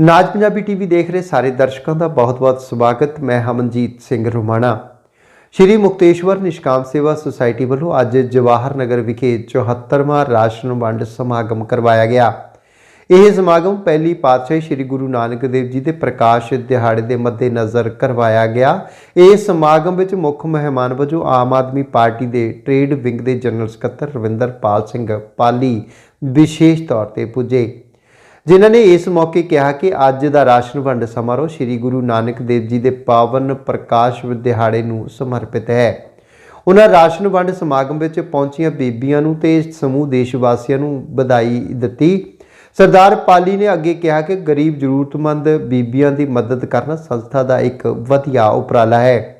ਨਾਜ Punjabi TV ਦੇਖ ਰਹੇ ਸਾਰੇ ਦਰਸ਼ਕਾਂ ਦਾ ਬਹੁਤ-ਬਹੁਤ ਸਵਾਗਤ। ਮੈਂ ਹਮਨਜੀਤ ਸਿੰਘ ਰੋਮਾਣਾ। ਸ਼੍ਰੀ ਮੁਕਤੇਸ਼ਵਰ ਨਿਸ਼ਕਾਮ ਸੇਵਾ ਸੁਸਾਇਟੀ ਵੱਲੋਂ ਅੱਜ ਜਵਾਹਰ ਨਗਰ ਵਿਖੇ 74ਵਾਂ ਰਾਸ਼ਨ ਵੰਡ ਸਮਾਗਮ ਕਰਵਾਇਆ ਗਿਆ। ਇਹ ਸਮਾਗਮ ਪਹਿਲੀ ਪਾਤਸ਼ਾਹੀ ਸ੍ਰੀ ਗੁਰੂ ਨਾਨਕ ਦੇਵ ਜੀ ਦੇ ਪ੍ਰਕਾਸ਼ ਦਿਹਾੜੇ ਦੇ ਮੱਦੇਨਜ਼ਰ ਕਰਵਾਇਆ ਗਿਆ। ਇਹ ਸਮਾਗਮ ਵਿੱਚ ਮੁੱਖ ਮਹਿਮਾਨ ਵਜੋਂ ਆਮ ਆਦਮੀ ਪਾਰਟੀ ਦੇ ਟ੍ਰੇਡ ਵਿੰਗ ਦੇ ਜਨਰਲ ਸਕੱਤਰ ਰਵਿੰਦਰਪਾਲ ਸਿੰਘ ਪਾਲੀ ਵਿਸ਼ੇਸ਼ ਤੌਰ ਤੇ ਪੁੱਜੇ। ਜਿਨ੍ਹਾਂ ਨੇ ਇਸ ਮੌਕੇ ਕਿਹਾ ਕਿ ਅੱਜ ਦਾ ਰਾਸ਼ਨ ਵੰਡ ਸਮਾਰੋਹ ਸ੍ਰੀ ਗੁਰੂ ਨਾਨਕ ਦੇਵ ਜੀ ਦੇ ਪਾਵਨ ਪ੍ਰਕਾਸ਼ ਦਿਹਾੜੇ ਨੂੰ ਸਮਰਪਿਤ ਹੈ। ਉਹਨਾਂ ਰਾਸ਼ਨ ਵੰਡ ਸਮਾਗਮ ਵਿੱਚ ਪਹੁੰਚੀਆਂ ਬੀਬੀਆਂ ਨੂੰ ਤੇ ਸਮੂਹ ਦੇਸ਼ ਵਾਸੀਆਂ ਨੂੰ ਵਧਾਈ ਦਿੱਤੀ। ਸਰਦਾਰ ਪਾਲੀ ਨੇ ਅੱਗੇ ਕਿਹਾ ਕਿ ਗਰੀਬ ਜ਼ਰੂਰਤਮੰਦ ਬੀਬੀਆਂ ਦੀ ਮਦਦ ਕਰਨਾ ਸੰਸਥਾ ਦਾ ਇੱਕ ਵਧੀਆ ਉਪਰਾਲਾ ਹੈ।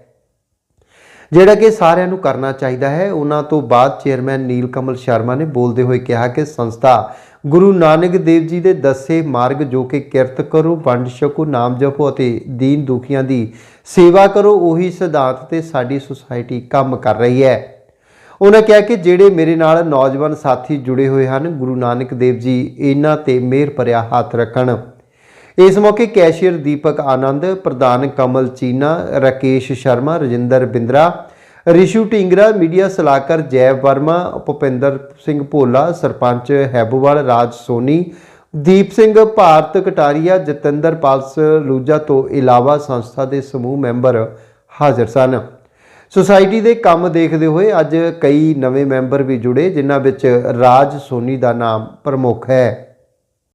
ਜਿਹੜਾ ਕਿ ਸਾਰਿਆਂ ਨੂੰ ਕਰਨਾ ਚਾਹੀਦਾ ਹੈ। ਉਹਨਾਂ ਤੋਂ ਬਾਅਦ ਚੇਅਰਮੈਨ ਨੀਲ ਕਮਲ ਸ਼ਰਮਾ ਨੇ ਬੋਲਦੇ ਹੋਏ ਕਿਹਾ ਕਿ ਸੰਸਥਾ ਗੁਰੂ ਨਾਨਕ ਦੇਵ ਜੀ ਦੇ ਦੱਸੇ ਮਾਰਗ ਜੋ ਕਿ ਕਿਰਤ ਕਰੋ, ਵੰਡ ਛਕੋ, ਨਾਮ ਜਪੋ ਅਤੇ ਦੀਨ ਦੁਖੀਆਂ ਦੀ ਸੇਵਾ ਕਰੋ, ਉਹੀ ਸਿਧਾਂਤ ਤੇ ਸਾਡੀ ਸੁਸਾਇਟੀ ਕੰਮ ਕਰ ਰਹੀ ਹੈ। ਉਹਨਾਂ ਕਿਹਾ ਕਿ ਜਿਹੜੇ ਮੇਰੇ ਨਾਲ ਨੌਜਵਾਨ ਸਾਥੀ ਜੁੜੇ ਹੋਏ ਹਨ, ਗੁਰੂ ਨਾਨਕ ਦੇਵ ਜੀ, ਇਹਨਾਂ ਤੇ ਮਿਹਰ ਭਰਿਆ ਹੱਥ ਰੱਖਣ। ਇਸ ਮੌਕੇ ਕੈਸ਼ੀਅਰ ਦੀਪਕ ਆਨੰਦ, ਪ੍ਰਧਾਨ ਕਮਲ ਚੀਨਾ, ਰਾਕੇਸ਼ ਸ਼ਰਮਾ, ਰਜਿੰਦਰ ਬਿੰਦਰਾ, ਰਿਸ਼ੂ ਢਿੰਗਰਾ, ਮੀਡੀਆ ਸਲਾਹਕਾਰ ਜੈਵ ਵਰਮਾ, ਭੁਪਿੰਦਰ ਸਿੰਘ ਭੋਲਾ, ਸਰਪੰਚ ਹੈਬੋਵਾਲ ਰਾਜ ਸੋਨੀ, ਦੀਪ ਸਿੰਘ ਭਾਰਤ ਕਟਾਰੀਆ, ਜਤਿੰਦਰ ਪਾਲਸ ਲੂਜਾ ਤੋਂ ਇਲਾਵਾ ਸੰਸਥਾ ਦੇ ਸਮੂਹ ਮੈਂਬਰ ਹਾਜ਼ਰ ਸਨ। ਸੁਸਾਇਟੀ ਦੇ ਕੰਮ ਦੇਖਦੇ ਹੋਏ ਅੱਜ ਕਈ ਨਵੇਂ ਮੈਂਬਰ ਵੀ ਜੁੜੇ, ਜਿਨ੍ਹਾਂ ਵਿੱਚ ਰਾਜ ਸੋਨੀ ਦਾ ਨਾਮ ਪ੍ਰਮੁੱਖ ਹੈ।